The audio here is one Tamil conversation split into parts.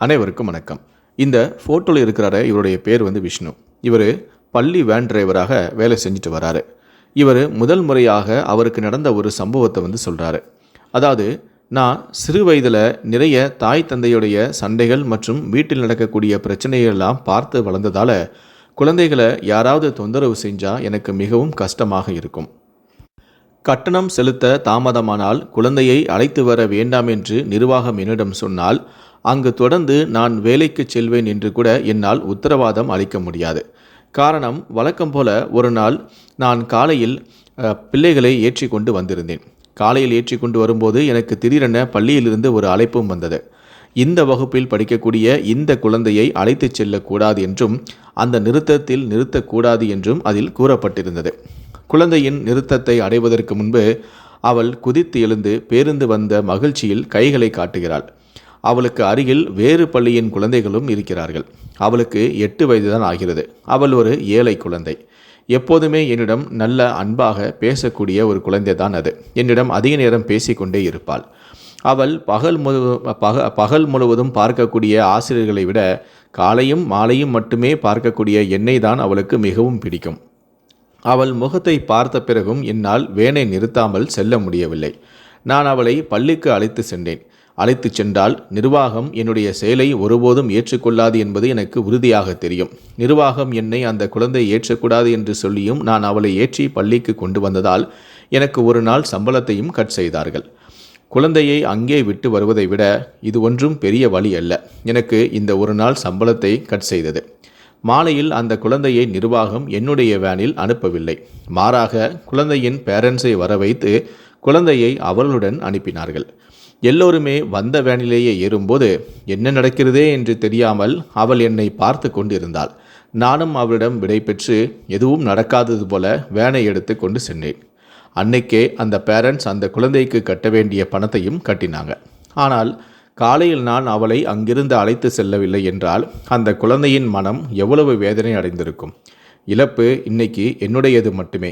அனைவருக்கும் வணக்கம். இந்த ஃபோட்டோவில் இருக்கிறார இவருடைய பேர் வந்து விஷ்ணு. இவர் பள்ளி வேன் டிரைவராக வேலை செஞ்சுட்டு வராரு. இவர் முதல் முறையாக அவருக்கு நடந்த ஒரு சம்பவத்தை வந்து சொல்கிறாரு அதாவது நான் சிறு வயதில் நிறைய தாய் தந்தையுடைய சண்டைகள் மற்றும் வீட்டில் நடக்கக்கூடிய பிரச்சனைகள்லாம் பார்த்து வளர்ந்ததால் குழந்தைகளை யாராவது தொந்தரவு செஞ்சால் எனக்கு மிகவும் கஷ்டமாக இருக்கும். கட்டணம் செலுத்த தாமதமானால் குழந்தையை அழைத்து வர வேண்டாம் என்று நிர்வாகம் என்னிடம் சொன்னால் அங்கு தொடர்ந்து நான் வேலைக்கு செல்வேன் என்று கூட என்னால் உத்தரவாதம் அளிக்க முடியாது. காரணம் வழக்கம் போல ஒரு நாள் நான் காலையில் பிள்ளைகளை ஏற்றி கொண்டு வந்திருந்தேன். காலையில் ஏற்றி கொண்டு வரும்போது எனக்கு திடீரென பள்ளியிலிருந்து ஒரு அழைப்பும் வந்தது. இந்த வகுப்பில் படிக்கக்கூடிய இந்த குழந்தையை அழைத்துச் செல்லக்கூடாது என்றும் அந்த நிறுத்தத்தில் நிறுத்தக்கூடாது என்றும் அதில் கூறப்பட்டிருந்தது. குழந்தையின் நிறுத்தத்தை அடைவதற்கு முன்பு அவள் குதித்து எழுந்து பேருந்து வந்த மகிழ்ச்சியில் கைகளை காட்டுகிறாள். அவளுக்கு அருகில் வேறு பள்ளியின் குழந்தைகளும் இருக்கிறார்கள். அவளுக்கு எட்டு வயதுதான் ஆகிறது. அவள் ஒரு ஏழை குழந்தை. எப்போதுமே என்னிடம் நல்ல அன்பாக பேசக்கூடிய ஒரு குழந்தை தான் அது. என்னிடம் அதிக நேரம் பேசிக்கொண்டே இருப்பாள். அவள் பகல் முழு பக பகல் முழுவதும் பார்க்கக்கூடிய ஆசிரியர்களை விட காலையும் மாலையும் மட்டுமே பார்க்கக்கூடிய என்னை தான் அவளுக்கு மிகவும் பிடிக்கும். அவள் முகத்தை பார்த்த பிறகும் என்னால் வேனை நிறுத்தாமல் செல்ல முடியவில்லை. நான் அவளை பள்ளிக்கு அழைத்து சென்றேன். அழைத்துச் சென்றால் நிர்வாகம் என்னுடைய செயலை ஒருபோதும் ஏற்றுக்கொள்ளாது என்பது எனக்கு உறுதியாக தெரியும். நிர்வாகம் என்னை அந்த குழந்தை ஏற்றக்கூடாது என்று சொல்லியும் நான் அவளை ஏற்றி பள்ளிக்கு கொண்டு வந்ததால் எனக்கு ஒரு நாள் சம்பளத்தையும் கட் செய்தார்கள். குழந்தையை அங்கே விட்டு வருவதை விட இது ஒன்றும் பெரிய வழி அல்ல. எனக்கு இந்த ஒரு நாள் சம்பளத்தை கட் செய்தது. மாலையில் அந்த குழந்தையை நிர்வாகம் என்னுடைய வேனில் அனுப்பவில்லை. மாறாக குழந்தையின் பேரண்ட்ஸை வர வைத்து குழந்தையை அவர்களுடன் அனுப்பினார்கள். எல்லோருமே வந்த வேனிலேயே ஏறும்போது என்ன நடக்கிறதே என்று தெரியாமல் அவள் என்னை பார்த்து கொண்டிருந்தாள். நானும் அவளிடம் விடை பெற்று எதுவும் நடக்காதது போல வேனை எடுத்து கொண்டு சென்றேன். அன்னைக்கே அந்த பேரண்ட்ஸ் அந்த குழந்தைக்கு கட்ட வேண்டிய பணத்தையும் கட்டினாங்க. ஆனால் காலையில் நான் அவளை அங்கிருந்து அழைத்து செல்லவில்லை என்றால் அந்த குழந்தையின் மனம் எவ்வளவு வேதனை அடைந்திருக்கும். இழப்பு இன்னைக்கு என்னுடையது மட்டுமே.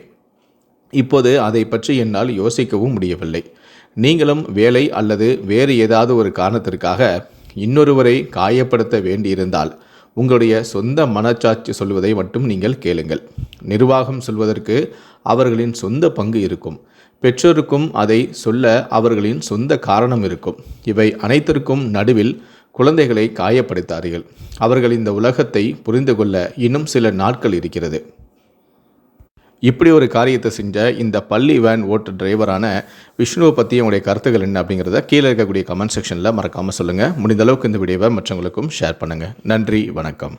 இப்போது அதை பற்றி என்னால் யோசிக்கவும் முடியவில்லை. நீங்களும் வேலை அல்லது வேறு ஏதாவது ஒரு காரணத்திற்காக இன்னொருவரை காயப்படுத்த வேண்டியிருந்தால் உங்களுடைய சொந்த மனச்சாட்சி சொல்வதை மட்டும் நீங்கள் கேளுங்கள். நிர்வாகம் சொல்வதற்கு அவர்களின் சொந்த பங்கு இருக்கும். பெற்றோருக்கும் அதை சொல்ல அவர்களின் சொந்த காரணம் இருக்கும். இவை அனைத்திற்கும் நடுவில் குழந்தைகளை காயப்படுத்தார்கள் அவர்கள் இந்த உலகத்தை புரிந்து கொள்ள இன்னும் சில நாட்கள் இருக்கிறது. இப்படி ஒரு காரியத்தை செஞ்ச இந்த பள்ளி வேன் ஓட்டு டிரைவரான விஷ்ணுவை பற்றி உங்களுடைய கருத்துக்கள் என்ன அப்படிங்கிறத கீழே இருக்கக்கூடிய கமெண்ட் செக்ஷனில் மறக்காமல் சொல்லுங்கள் முடிந்த அளவுக்கு இந்த வீடியோவை மற்றவங்களுக்கும் ஷேர் பண்ணுங்கள் நன்றி வணக்கம்.